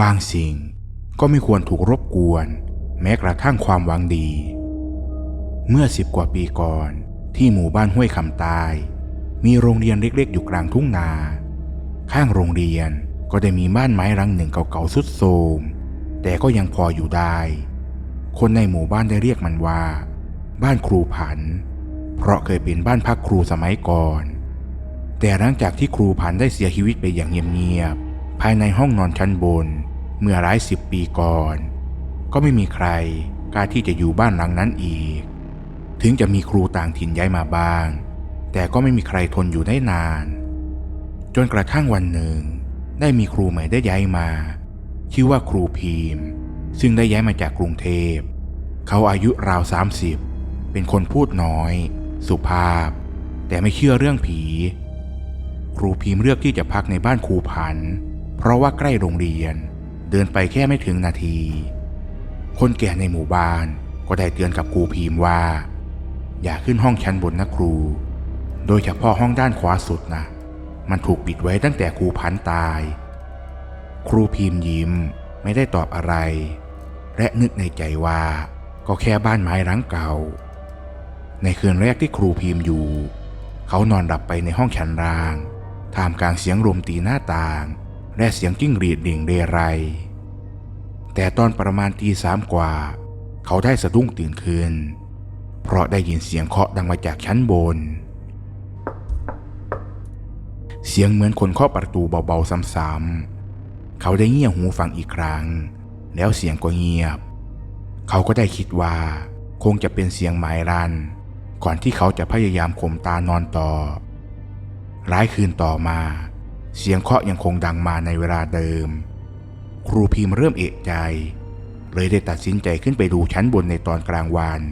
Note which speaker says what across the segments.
Speaker 1: บางสิ่งก็ไม่ควรถูกรบกวน แม้กระทั่งความหวังดี เมื่อสิบกว่าปีก่อนที่หมู่บ้านห้วยคำตาย มีโรงเรียนเล็กๆ อยู่กลางทุ่งนา ข้างโรงเรียนก็ได้มีบ้านไม้รังหนึ่งเก่าๆสุดโทรมแต่ก็ยังพออยู่ได้ คนในหมู่บ้านได้เรียกมันว่า บ้านครูผัน เพราะเคยเป็นบ้านพักครูสมัยก่อน แต่หลังจากที่ครูผันได้เสียชีวิตไปอย่างเงียบๆ ภายในห้องนอนชั้นบน เมื่อหลายสิบปีก่อน ก็ไม่มีใครกล้าที่จะอยู่บ้านหลังนั้นอีก ถึงจะมีครูต่างถิ่นย้ายมาบ้าง แต่ก็ไม่มีใครทนอยู่ได้นาน จนกระทั่งวันหนึ่ง ได้มีครูใหม่ได้ย้ายมา ชื่อว่าครูพีมซึ่งได้ย้ายมาจากกรุงเทพ เขาอายุราว 30 เป็นคนพูดน้อย สุภาพ แต่ไม่เชื่อเรื่องผี ครูพีมเลือกที่จะพักในบ้านครูพันธ์ เพราะว่าใกล้โรงเรียน เดินไปแค่ไม่ถึงนาที คนแก่ในหมู่บ้านก็ได้เตือนกับครูพีมว่า อย่าขึ้นห้องชั้นบนนะครู โดยเฉพาะห้องด้านขวาสุดนะมันถูกปิดไว้ตั้งแต่ครูพันตาย ครูพีมยิ้มไม่ได้ตอบอะไร และนึกในใจว่าก็แค่บ้านไม้ร้างเก่า ในคืนแรกที่ครูพีมอยู่ เขานอนหลับไปในห้องชั้นล่างท่ามกลางเสียงลมตีหน้าต่าง และเสียงจิ้งหรีดดิ่งเรไร แต่ตอนประมาณตีสามกว่า เขาได้สะดุ้งตื่นขึ้นเพราะได้ยินเสียงเคาะดังมาจากชั้นบน เสียงเหมือนคนเคาะประตูเบาๆซ้ำๆ เขาได้เงี่ยหูฟังอีกครั้ง แล้วเสียงก็เงียบ เขาก็ได้คิดว่า คงจะเป็นเสียงหมายรัน ก่อนที่เขาจะพยายามข่มตานอนต่อหลายคืนต่อมา เสียงเคาะยังคงดังมาในเวลาเดิม ครูพิมพ์เริ่มเอะใจ เลยได้ตัดสินใจขึ้นไปดูชั้นบนในตอนกลางวัน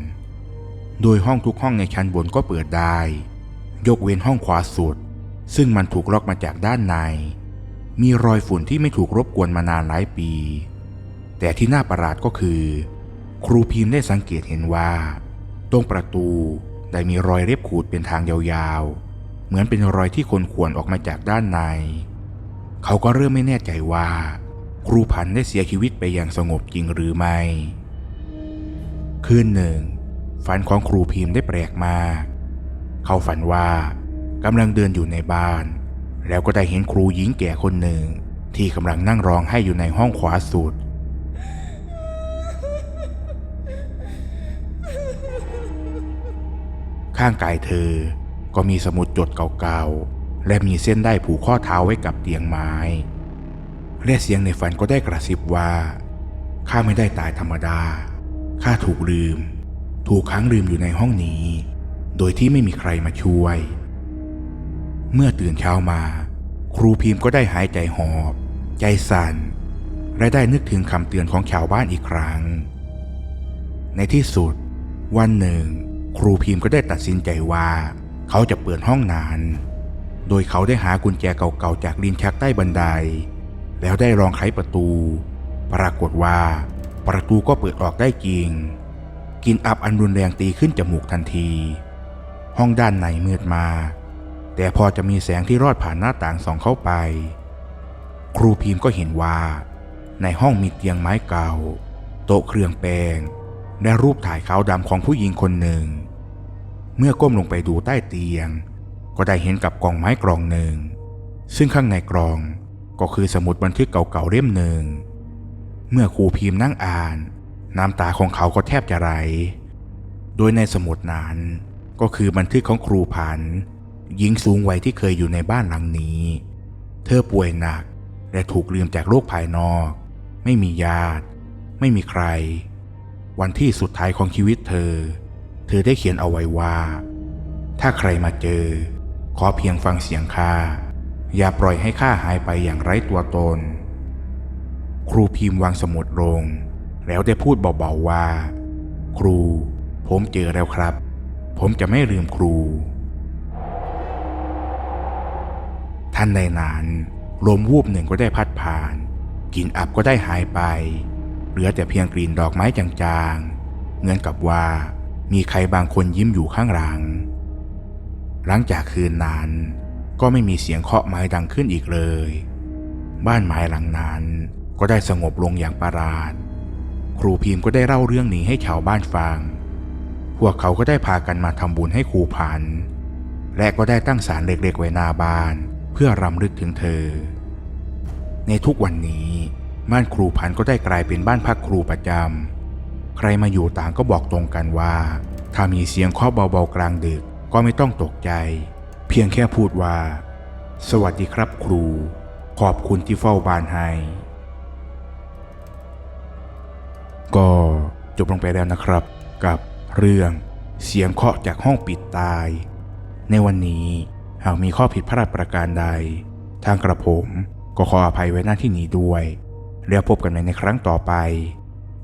Speaker 1: โดยห้องทุกห้องในชั้นบนก็เปิดได้ ยกเว้นห้องขวาสุด ซึ่งมันถูกล็อกมาจากด้านใน มีรอยฝุ่นที่ไม่ถูกรบกวนมานานหลายปี แต่ที่น่าประหลาดก็คือ ครูพิมพ์ได้สังเกตเห็นว่า ตรงประตูได้มีรอยเล็บขูดเป็นทางยาวๆ เหมือนเป็นรอยที่คนข่วนออกมาจากด้านใน เขาก็เริ่มไม่แน่ใจว่า ครูพันธ์ได้เสียชีวิตไปอย่างสงบจริงหรือไม่ คืนหนึ่ง ฝันของครูพิมพ์ได้แปลกมาก เขาฝันว่ากำลังเดินอยู่ในบ้าน แล้วก็ได้เห็นครูหญิงแก่คนหนึ่ง ที่กำลังนั่งร้องไห้อยู่ในห้องขวาสุดข้างกายเธอ ก็มีสมุดจดเก่าๆ และมีเส้นได้ผูกข้อเท้าไว้กับเตียงไม้ และเสียงในฝันก็ได้กระซิบว่า ข้าไม่ได้ตายธรรมดา ข้าถูกลืม ถูกค้างลืมอยู่ในห้องนี้ โดยที่ไม่มีใครมาช่วย เมื่อตื่นเช้ามา ครูพิมพ์ก็ได้หายใจหอบ ใจสั่น และได้นึกถึงคำเตือนของชาวบ้านอีกครั้ง ในที่สุด วันหนึ่ง ครูพิมพ์ก็ได้ตัดสินใจว่า เขาจะเปิดห้องนั้นโดยเขาได้หากุญแจเก่าๆจากลิ้นชักใต้บันได แล้วได้ลองไขประตู ปรากฏว่า ประตูก็เปิดออกได้จริง กินอับอันรุนแรงตีขึ้นจมูกทันที ห้องด้านในมืดมา แต่พอจะมีแสงที่รอดผ่านหน้าต่างส่องเข้าไป ครูพิมพ์ก็เห็นว่า ในห้องมีเตียงไม้เก่า โต๊ะเครื่องแป้งและรูปถ่ายขาวดำของผู้หญิงคนหนึ่ง เมื่อก้มลงไปดูใต้เตียง ก็ได้เห็นกับกล่องไม้กล่องหนึ่ง ซึ่งข้างในกล่องก็คือสมุดบันทึกเก่าๆเล่มหนึ่ง เมื่อครูพิมพ์นั่งอ่าน น้ำตาของเขาก็แทบจะไหล โดยในสมุดนั้นก็คือบันทึกของครูพันหญิงสูงวัยที่เคยอยู่ในบ้านหลังนี้ เธอป่วยหนักและถูกลืมจากโลกภายนอก ไม่มีญาติ ไม่มีใคร วันที่สุดท้ายของชีวิตเธอ เธอได้เขียนเอาไว้ว่า ถ้าใครมาเจอ ขอเพียงฟังเสียงข้าอย่าปล่อยให้ข้าหายไปอย่างไร้ตัวตน ครูพิมพ์วางสมุดลง แล้วได้พูดเบาๆว่า ครู ผมเจอแล้วครับ ผมจะไม่ลืมครู ท่านในนั้นลมวูบหนึ่งก็ได้พัดผ่านกลิ่นอับก็ได้หายไป เหลือแต่เพียงกลิ่นดอกไม้จางๆเหมือนกับว่า มีใครบางคนยิ้มอยู่ข้างหลัง หลังจากคืนนั้นก็ไม่มีเสียงเคาะไม้ดังขึ้นอีกเลย บ้านไม้หลังนั้นก็ได้สงบลงอย่างประหลาด ครูพิมพ์ก็ได้เล่าเรื่องนี้ให้ชาวบ้านฟัง พวกเขาก็ได้พากันมาทำบุญให้ครูพัน และก็ได้ตั้งศาลเล็กๆไว้หน้าบ้าน เพื่อรำลึกถึงเธอ ในทุกวันนี้บ้านครูพันก็ได้กลายเป็นบ้านพักครูประจำ ใครมาอยู่ต่างก็บอกตรงกันว่า ถ้ามีเสียงเคาะเบาๆกลางดึกก็ไม่ต้องตกใจ เพียงแค่พูดว่า สวัสดีครับครู ขอบคุณที่เฝ้าบ้านให้ก็จบลงไปแล้วนะครับ กับเรื่องเสียงเคาะจากห้องปิดตาย ในวันนี้หากมีข้อผิดพลาดประการใด ทางกระผมก็ขออภัยไว้หน้าที่นี้ด้วย แล้วพบกันใหม่ในครั้งต่อไป